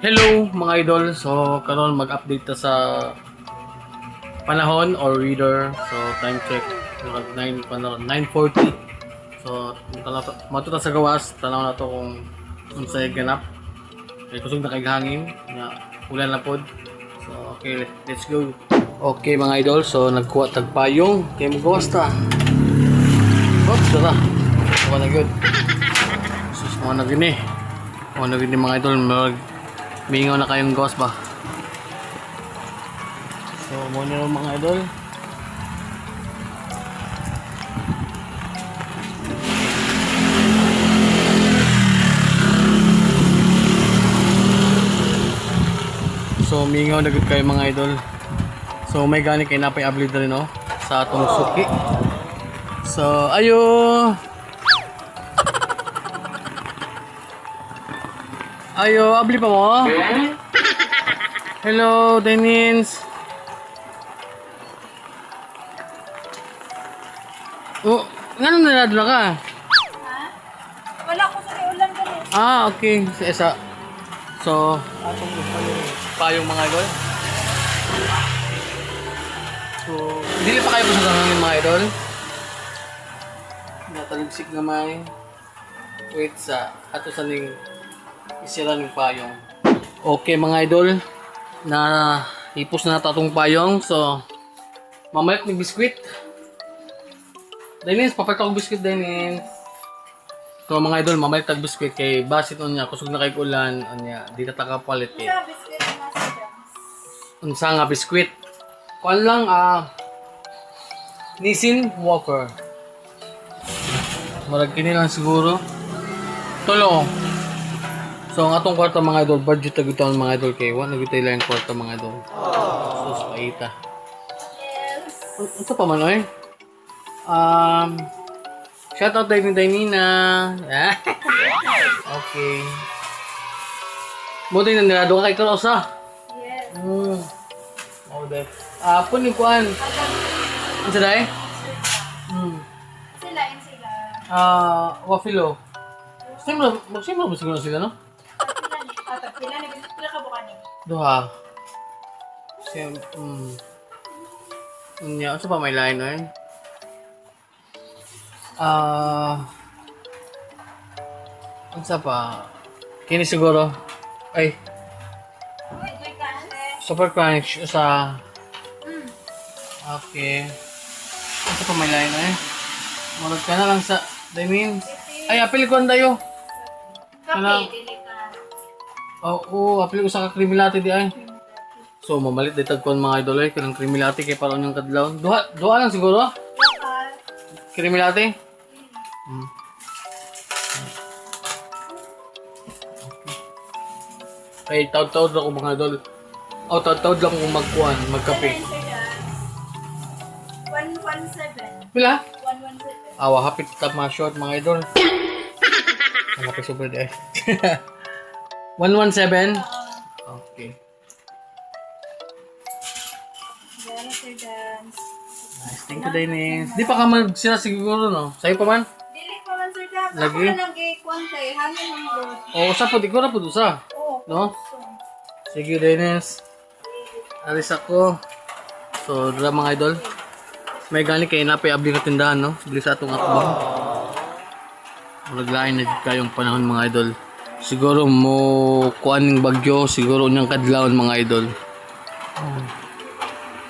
Hello mga idol. So karon mag-update ta sa panahon or reader. So time check Murag 9 panahon 9:40. So matuta sa gawas tanaw na to kung unsay ganap. Kay kusog na kay hangin nga ulan na pod. So okay, let's go. Okay mga idol, so nagkuha tagpayong kay magawas ta. Oops, tara. Na gyud. Sus mo na gini. Mo na gini mga idol, mag mingaw na kayong gawas ba. So mo na yung mga idol. So mingaw na gud kayo mga idol. So may gani kay napay abli rin no sa atong suki. So ayo. Ayo, abli pa mo? Hello, Denins. Oh, ngano na na ka? Wala ko sa ulan ko rin. Ah, okay. Sa isa. So, atong payong mga idol. So, dili pa kayo sa hangin mga idol. Nataligsik na may wait sa ato sa ning isira ng payong. Okay mga idol, na ipos na nato atong payong. So, mamayat ni biskwit. Dennis, papakita ko biskwit, Dennis. So mga idol, mamayat tag biskwit kay basit on niya, kusog na kay ulan, anya, di na taka palit eh. Unsa nga biskwit? Kuan lang ah Nissin Walker. Marag kini lang siguro. Tulo. So ang atong kwarta mga idol, budget tag ito mga idol kay wa nagitay lang kwarta mga idol. Sus paita. Yes. Ito pa man oy. Um Shout out Diving Dainina. Ah. okay. Mo din na nilado ka kay Karosa. Yes. Hmm. Oh, dai. Ah, pun ni kuan. Ano dai? Hmm. Sila in sila. Ah, wafilo. Simra, magsimra ba siguro sila, no? Pila. Ah, pila ni. Pila ka bukan ni. Duha. Sim, hmm. Unya, sa pa may line, eh? Ah, unsa pa? Kini siguro. Ay, super crunch sa Okay. Unsa pa may line, eh? Murag ka na lang sa I mean, ay apil ko dayo. Kape. Oo, oh, apil ko sa kakrimilati di ay. So, mamalit di tagpon mga idol eh, kanang krimilati kay paron yung kadlaw. Duha, duha lang siguro. Krimilati. Hmm. Okay, taud-taud lang ko mga idol. O, taud-taud lang kung magkuhan, magkape. Sila in sila. 117. Pila? 117. Awa, hapit tap mga short mga idol. Ang hapit super di ay. 117? Okay. Diyan sir dance. Nice. Thank you, Dennis. Di pa ka magsira siguro, no? Sa'yo pa man? Dili pa man sir dance. Ako Lagi? na lang gay kwantay. Hangin ang road. O, sa po, di ko na po sa. Oh. No? Sige, Dennis. Alis ako. So, dala mga idol. May gani kay napay abli ka tindahan, no? Bili sa atong atbang. Naglain na kayong panahon mga idol. Siguro mo kuan ning bagyo, siguro unyang kadlawon mga idol. Oh.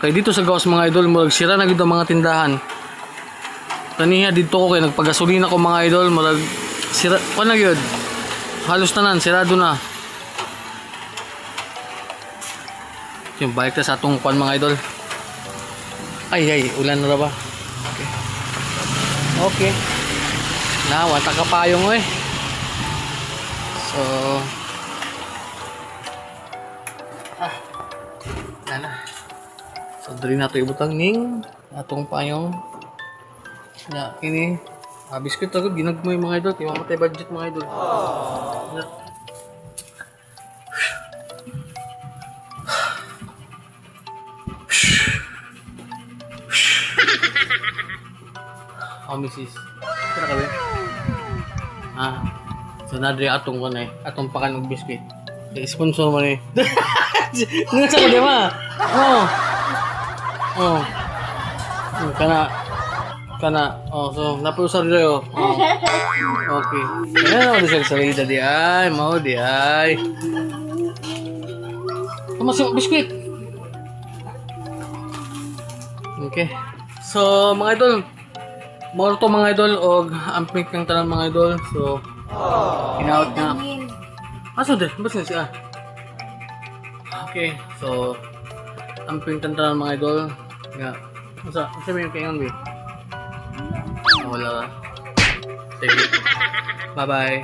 Kay dito sa gawas mga idol, murag sira na ang mga tindahan. Kaniya dito ko kay nagpagasolina ko mga idol, murag sira kuan na gyud. Halos tanan sirado na. Yung balik na sa atong kuan mga idol. Ay ay, ulan na ba? Okay. Okay. Na, wata ka payong eh. So, ah, na So, dali na ito ibutang ning atong payong. Na, kini, ah, biskuit agad, ginagmoy mga idol. Kaya mamatay budget mga idol. Na, Oh, misis. Kira ka ba? Ah. So, nadri atong ko na eh. Atong pakan og biskuit. Kaya sponsor mo ni. Nga sa kanya ma. Oh. Oh. Hmm, Kana. Kana. Oh, so napusar rin oh. oh. Okay. Ayan ako sa salida di ay. Mao di ay. Tumas yung biskuit. Okay. So, mga idol, more to mga idol og amping kang tanan mga idol. So, Hinaut na. Aso din, basta siya. Okay, so amping kang tanan mga idol. Nga. Asa, asa may kaingon bi? Ah, Wala. Sige. Bye-bye.